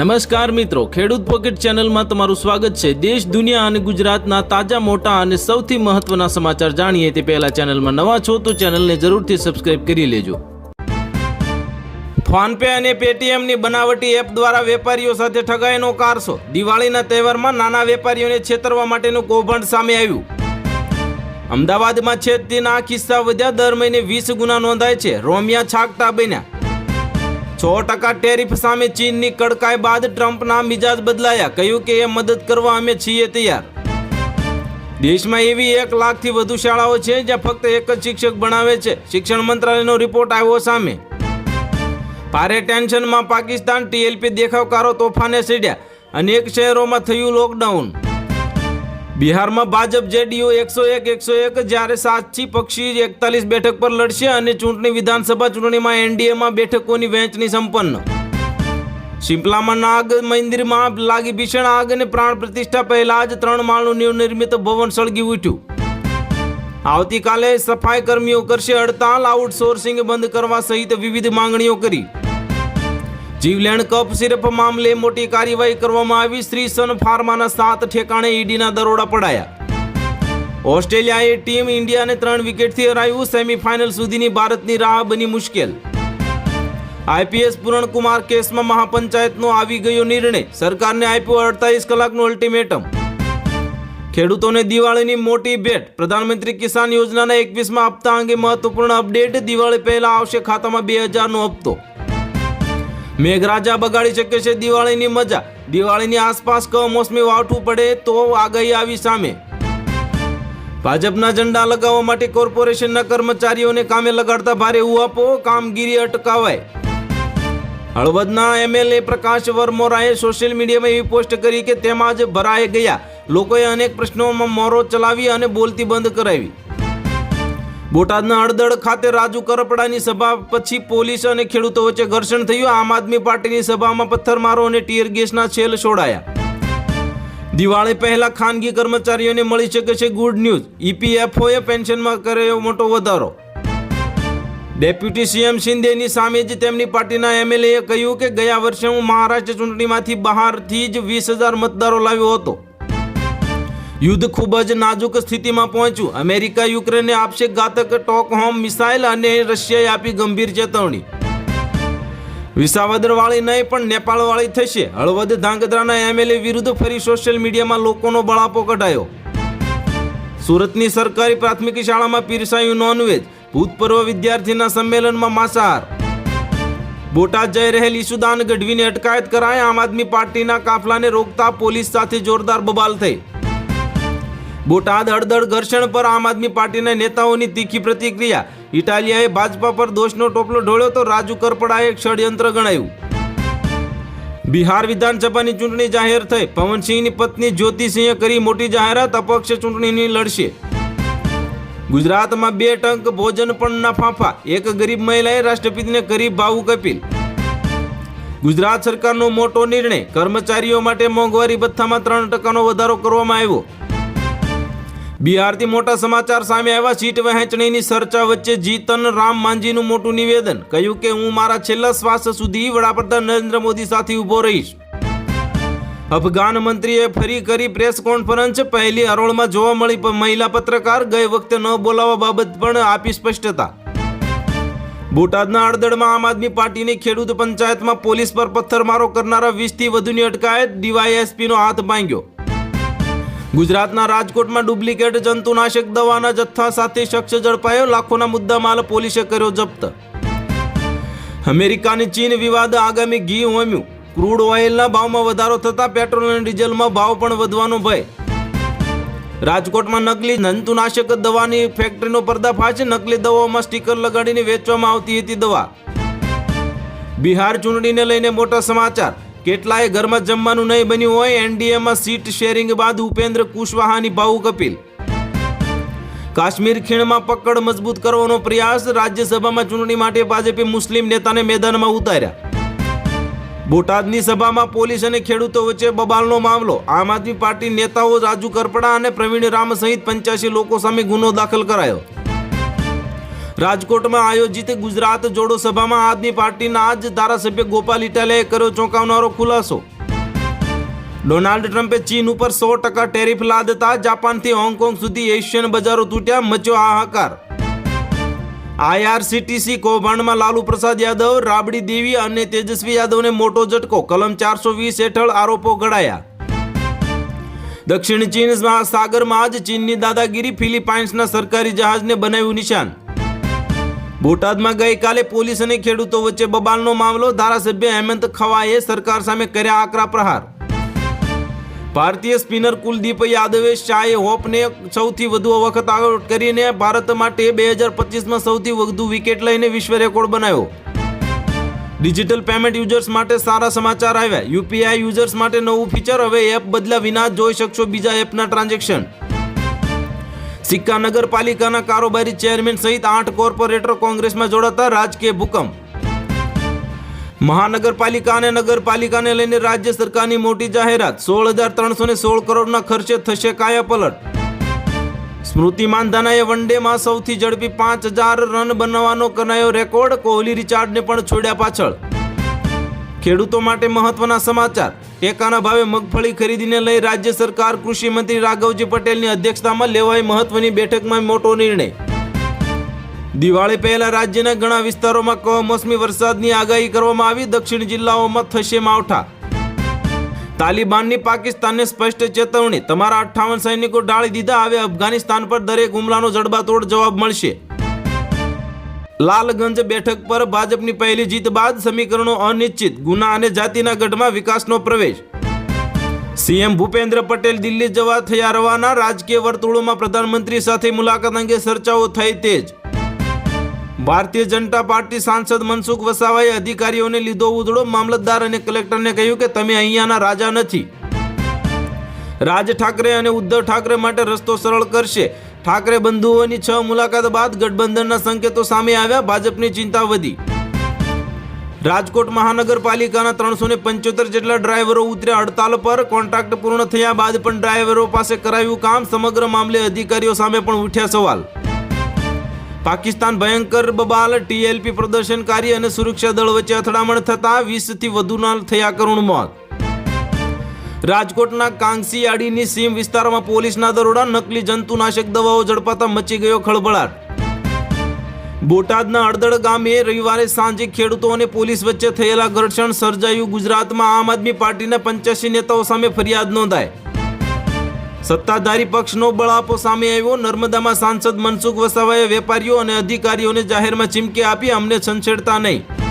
નમસ્કાર મિત્રો, ખેડૂત પોકેટ ચેનલમાં તમારું સ્વાગત છે. દેશ, દુનિયા અને ગુજરાતના તાજા, મોટા અને સૌથી મહત્વના સમાચાર જાણીએ તે પહેલા ચેનલમાં નવા છો તો ચેનલને જરૂરથી સબસ્ક્રાઇબ કરી લેજો. ફોનપે અને પેટીએમની બનાવટી એપ દ્વારા વેપારીઓ સાથે ઠગાઈનો કારસો. દિવાળીના તહેવારમાં નાના વેપારીઓને છેતરવા માટેનું કૌભાંડ સામે આવ્યું. અમદાવાદમાં છેદતીના કિસ્સા વધ્યા, દર મહિને વીસ ગુના નોંધાય છે. રોમિયા છાકતા બન્યા. છ ટકા ટેરિફ સામે ચીનની કડકાઈ બાદ ટ્રમ્પના મિજાજ બદલાયા. કહ્યું કે એ મદદ કરવા અમે છીએ તૈયાર. દેશમાં એવી એક લાખથી વધુ શાળાઓ છે જ્યાં ફક્ત એક જ શિક્ષક ભણાવે છે. શિક્ષણ મંત્રાલયનો રિપોર્ટ આવ્યો સામે. ભારે ટેન્શનમાં પાકિસ્તાન ટીએલપી દેખાવકારો તોફાને સીડ્યા. અનેક શહેરોમાં થયું લોકડાઉન બિહારમાં ભાજપ જેડીયુ એકસો એક એકસો એક, જ્યારે સાતથી પક્ષી એકતાલીસ બેઠક પર લડશે અને ચૂંટણી વિધાનસભા ચૂંટણીમાં એનડીએમાં બેઠકોની વહેંચણી સંપન્ન. શિમલામાં નાગ મંદિરમાં લાગી ભીષણ આગ અને પ્રાણ પ્રતિષ્ઠા પહેલા જ ત્રણ માળનું નવનિર્મિત ભવન સળગી ઉઠ્યું. આવતીકાલે સફાઈ કર્મીઓ કરશે હડતાલ આઉટસોર્સિંગ બંધ કરવા સહિત વિવિધ માંગણીઓ કરી. જીવલેણ કપ સિરપ મામલે મોટી કાર્યવાહી કરવામાં આવી. શ્રી સન ફાર્માના સાત ઠેકાણે ઈડીના દરોડા પડાયા. ઓસ્ટ્રેલિયાએ ટીમ ઇન્ડિયાને ત્રણ વિકેટથી હરાવ્યું સેમીફાઇનલ સુધીની ભારતની રાહ બની મુશ્કેલ. આઈપીએસ પૂરણકુમાર કેસમાં મહાપંચાયતનો આવી ગયો નિર્ણય. સરકારને આપ્યો અડતાલીસ કલાકનું અલ્ટિમેટમ. ખેડૂતોને દિવાળીની મોટી ભેટ. પ્રધાનમંત્રી કિસાન યોજનાના એકવીસમાં હપ્તા અંગે મહત્વપૂર્ણ અપડેટ. દિવાળી પહેલા આવશે ખાતામાં બે હજારનો હપ્તો. મેઘરાજા બગાડી શકે છે દિવાળીની મજા. દિવાળીની આસપાસ કમોસમી વાવઠું પડે તો આગાહી આવી સામે. ભાજપના ઝંડા લગાવવા માટે કોર્પોરેશનના કર્મચારીઓને કામે લગાડતા ભારે ઉહાપો, કામગીરી અટકાવાય. હળવદના એમએલએ પ્રકાશ વરમોરાએ સોશિયલ મીડિયામાં એવી પોસ્ટ કરી કે તેમાં જ ભરાઈ ગયા. લોકોએ અનેક પ્રશ્નોમાં મોરો ચલાવી અને બોલતી બંધ કરાવી. બોટાદના હળદળ ખાતે રાજુ કરપડાની સભા પછી પોલીસ અને ખેડૂતો વચ્ચે ઘર્ષણ થયું. આમ આદમી પાર્ટીની સભામાં પથ્થરમારો અને ટીયર ગેસના છેલ છોડાયા. દિવાળી પહેલા ખાનગી કર્મચારીઓને મળી શકે છે ગુડ ન્યૂઝ. ઈપીએફઓએ પેન્શનમાં કર્યો મોટો વધારો. ડેપ્યુટી સીએમ શિંદેની સામે જ તેમની પાર્ટીના એમએલએ કહ્યું કે ગયા વર્ષે હું મહારાષ્ટ્ર ચૂંટણીમાંથી બહારથી જ વીસ હજાર મતદારો લાવ્યો હતો. યુદ્ધ ખૂબ જ નાજુક સ્થિતિમાં પહોંચ્યું. અમેરિકા યુક્રેનને આપશે ઘાતક ટોકહોમ મિસાઇલ અને રશિયાએ આપી ગંભીર ચેતવણી. વિસાવદરવાળી નહીં, પણ નેપાળવાળી થશે. હળવદ ધાંગધ્રાના એમએલએ વિરુદ્ધ ફરી સોશિયલ મીડિયામાં લોકોનો બળાપો કઢાયો. સુરતની સરકારી પ્રાથમિક શાળામાં પીરસાયું નોનવેજ. ભૂતપૂર્વ વિદ્યાર્થીના સંમેલનમાં માંસાહાર. બોટાદ જઈ રહેલ ઈસુદાન ગઢવીને અટકાયત કરાય. આમ આદમી પાર્ટીના કાફલાને રોકતા પોલીસ સાથે જોરદાર બબાલ થઈ. બોટાદ હળદળ ઘર્ષણ પર આમ આદમી પાર્ટીના નેતાઓની તીખી પ્રતિક્રિયા. ઇટાલિયાએ ભાજપા પર દોષનો ટોપલો ઢોળ્યો તો રાજુ કરપડાએ એક ષડયંત્ર ગણાયું. બિહાર વિધાનસભાની ચૂંટણી જાહેર થઈ. પવનસિંહની પત્ની જ્યોતિસિંહે કરી મોટી જાહેરાત, અપક્ષ ચૂંટણીની લડશે. ગુજરાતમાં બે ટંક ભોજન પણ ના ફાંફા એક ગરીબ મહિલાએ રાષ્ટ્રપતિને કરી ભાવુક અપીલ. ગુજરાત સરકારનો મોટો નિર્ણય. કર્મચારીઓ માટે મોંઘવારી ભથ્થામાં ત્રણ ટકાનો વધારો કરવામાં આવ્યો. બિહારથી મોટા સમાચાર સામે આવ્યા. સીટ વહેંચણીની ચર્ચા વચ્ચે જીતન રામ માંઝીનું મોટું નિવેદન. કહ્યું કે, હું મારા છેલ્લા શ્વાસ સુધી વડાપ્રધાન નરેન્દ્ર મોદી સાથે ઊભો રહીશ. અફઘાન મંત્રીએ ફરી કરી પ્રેસ કોન્ફરન્સ. પહેલી હરોળમાં જોવા મળી મહિલા પત્રકાર ગઈ વખતે ન બોલાવવા બાબત પણ આપી સ્પષ્ટતા. બોટાદના અડદળમાં આમ આદમી પાર્ટીની ખેડૂત પંચાયતમાં પોલીસ પર પથ્થરમારો કરનારા વીસથી વધુની અટકાયત. ડીવાયએસપીનો હાથ ભાંગ્યો. ગુજરાતના રાજકોટમાં ડુપ્લિકેટ જંતુનાશક દવાના જથ્થા સાથે શખ્સ ઝડપાયો. લાખોના મુદ્દામાલ પોલીસે કર્યો જપ્ત. અમેરિકાની ચીન વિવાદ આગામી ઘી હોમ્યું. ક્રૂડ ઓઇલના ભાવમાં વધારો થતાં પેટ્રોલ અને ડીઝલમાં ભાવ પણ વધવાનો ભય. રાજકોટમાં નકલી જંતુનાશક દવાની ફેક્ટરીનો પર્દાફાશ. નકલી દવાઓમાં સ્ટીકર લગાડીને વેચવામાં આવતી હતી દવા. બિહાર ચૂંટણીને લઈને મોટા સમાચાર. કેટલાય ઘરમાં જમવાનું નહીં બન્યું હોય, એનડીએમાં સીટ શેરિંગ બાદ ઉપેન્દ્ર કુશવાહાની ભાવુ કપિલ કાશ્મીર ખીણમાં પકડ મજબૂત કરવાનો પ્રયાસ રાજ્યસભામાં ચૂંટણી માટે ભાજપે મુસ્લિમ નેતાને મેદાનમાં ઉતાર્યા. બોટાદની સભામાં પોલીસ અને ખેડૂતો વચ્ચે બબાલનો મામલો. આમ આદમી પાર્ટી નેતાઓ રાજુ કરપડા અને પ્રવીણ રામ સહિત પંચ્યાસી લોકો સામે ગુનો દાખલ કરાયો. રાજકોટમાં આયોજિત ગુજરાત જોડો સભામાં આદમી પાર્ટીના જ ધારાસભ્ય ગોપાલ ઇટાલિયાએ કર્યો ચોંકાવનારો ખુલાસો. ડોનાલ્ડ ટ્રમ્પે ચીન ઉપર સો ટકા ટેરિફ લાદતા જાપાનથી હોંગકોંગ સુધી એશિયન બજારો તૂટ્યા, મચ્યો હાહાકાર આઈઆરસીટીસી કૌભાંડમાં લાલુ પ્રસાદ યાદવ, રાબડી દેવી અને તેજસ્વી યાદવને મોટો ઝટકો, કલમ ચારસો વીસ હેઠળ આરોપો ઘડાયા. દક્ષિણ ચીન મહાસાગરમાં જ ચીનની દાદાગીરી ફિલિપાઇન્સના સરકારી જહાજને બનાવ્યું નિશાન. બોટાદમાં ગઈકાલે પોલીસ અને ખેડૂતો વચ્ચે બબાલનો મામલો. ધારાસભ્ય હેમંત ખવાએ સરકાર સામે કર્યા આકરા પ્રહાર. ભારતીય સ્પિનર કુલદીપ યાદવે શાહે હોપને સૌથી વધુ વખત આઉટ કરીને ભારત માટે બે હજાર પચીસમાં સૌથી વધુ વિકેટ લઈને વિશ્વ રેકોર્ડ બનાવ્યો. ડિજિટલ પેમેન્ટ યુઝર્સ માટે સારા સમાચાર આવ્યા. યુપીઆઈ યુઝર્સ માટે નવું ફીચર. હવે એપ બદલા વિના જોઈ શકશો બીજા એપના ટ્રાન્ઝેક્શન સિક્કા નગરપાલિકાના કારોબારી ચેરમેન સહિત આઠ કોર્પોરેટર કોંગ્રેસમાં જોડાતા રાજકીય ભૂકંપ. મહાનગરપાલિકા અને નગરપાલિકાને લઈને રાજ્ય સરકારની મોટી જાહેરાત. સોળ હજાર ત્રણસો ને સોળ કરોડના ખર્ચે થશે કાયાપલટ સ્મૃતિ માનધાનાએ વનડેમાં સૌથી ઝડપી પાંચ હજાર રન બનાવવાનો કરાયો રેકોર્ડ. કોહલી રિચાર્ડને પણ છોડ્યા પાછળ. ખેડૂતો માટે મહત્વના સમાચાર. ટેકાના ભાવે મગફળી ખરીદીને લઈ રાજ્ય સરકાર, કૃષિ મંત્રી રાઘવજી પટેલની અધ્યક્ષતામાં લેવાઈ મહત્વની બેઠકમાં મોટો નિર્ણય. દિવાળી પહેલા રાજ્યના ઘણા વિસ્તારોમાં કમોસમી વરસાદની આગાહી કરવામાં આવી, દક્ષિણ જિલ્લાઓમાં થશે માવઠા. તાલિબાનની પાકિસ્તાનને સ્પષ્ટ ચેતવણી, તમારા અઠ્ઠાવન સૈનિકો ઢાળી દીધા, હવે અફઘાનિસ્તાન પર દરેક હુમલાનો જડબાતોડ જવાબ મળશે. લાલગંજ બેઠક પર ભાજપની પહેલી જીત બાદ સમીકરણો અનિશ્ચિત. ગુના અને જાતિના ગઢમાં વિકાસનો પ્રવેશ. સીએમ ભૂપેન્દ્ર પટેલ દિલ્હી જવા થયા રવાના. રાજકીય વર્તુળોમાં પ્રધાનમંત્રી સાથે મુલાકાત અંગે ચર્ચાઓ થઈ તેજ. ભારતીય જનતા પાર્ટી સાંસદ મનસુખ વસાવાએ અધિકારીઓને લીધો ઉધડો. મામલતદાર અને કલેક્ટરને કહ્યું કે તમે અહીંયાના રાજા નથી. રાજ ઠાકરે અને ઉદ્ધવ ઠાકરે માટે રસ્તો સરળ કરશે. ઠાકરે બંધુઓની છ મુલાકાત બાદ ગઠબંધનના સંકેતો સામે આવ્યા, ભાજપની ચિંતા વધી. રાજકોટ મહાનગરપાલિકાના ત્રણસો ને પંચોતેર જેટલા ડ્રાઈવરો ઉતર્યા હડતાલ પર, કોન્ટ્રાક્ટ પૂર્ણ થયા બાદ પણ ડ્રાઈવરો પાસે કરાયું કામ, સમગ્ર મામલે અધિકારીઓ સામે પણ ઉઠ્યા સવાલ. પાકિસ્તાન ભયંકર બબાલ, ટીએલપી પ્રદર્શનકારી અને સુરક્ષા દળ વચ્ચે અથડામણ થતા વીસથી વધુના થયા કરુણ મોત. રાજકોટના કાંગસીયાડીની સીમ વિસ્તારમાં પોલીસના દરોડા, નકલી જંતુનાશક દવાઓ ઝડપાતા મચી ગયો ખળભળાટ. બોટાદના અડદળ ગામે રવિવારે સાંજે ખેડૂતો અને પોલીસ વચ્ચે થયેલા ઘર્ષણ સર્જાયું. ગુજરાતમાં આમ આદમી પાર્ટીના પંચ્યાસી નેતાઓ સામે ફરિયાદ નોંધાય સત્તાધારી પક્ષનો બળાપો સામે આવ્યો. નર્મદામાં સાંસદ મનસુખ વસાવાએ વેપારીઓ અને અધિકારીઓને જાહેરમાં ચીમકી આપી. અમને છંછેડતા નહીં.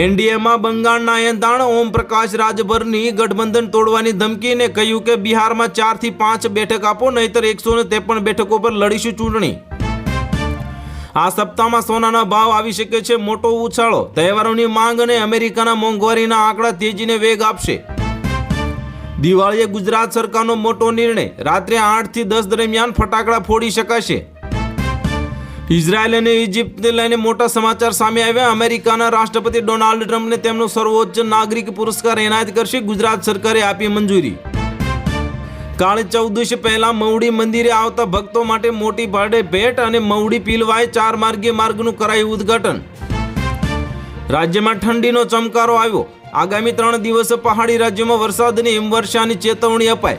એનડીએમાં બંગાળના એંધાણ ઓમ પ્રકાશ રાજભરની ગઠબંધન તોડવાની ધમકીને કહ્યું કે બિહારમાં ચારથી પાંચ બેઠક આપો, નહીતર એકસો ત્રેપન બેઠકો પર લડીશું ચૂંટણી. આ સપ્તાહમાં સોનાના ભાવ આવી શકે છે મોટો ઉછાળો. તહેવારોની માંગ અને અમેરિકાના મોંઘવારીના આંકડા તેજીને વેગ આપશે. દિવાળીએ ગુજરાત સરકારનો મોટો નિર્ણય. રાત્રે આઠથી દસ દરમિયાન ફટાકડા ફોડી શકાશે. ઇઝરાયલ અને ઇજિપ્તને લઈને મોટા સમાચાર સામે આવ્યા. અમેરિકાના રાષ્ટ્રપતિ ડોનાલ્ડ ટ્રમ્પને તેમનો સર્વોચ્ચ નાગરિક પુરસ્કાર એનાયત કરશે ગુજરાત સરકારે આપી મંજૂરી. કાળી ચૌદશ પહેલા મવડી મંદિરે આવતા ભક્તો માટે મોટી ભાડે ભેટ અને મવડી પીલવાય ચાર માર્ગીય માર્ગનું કરાયું ઉદ્ઘાટન. રાજ્યમાં ઠંડીનો ચમકારો આવ્યો. આગામી ત્રણ દિવસ પહાડી રાજ્યોમાં વરસાદની હિમવર્ષાની ચેતવણી અપાય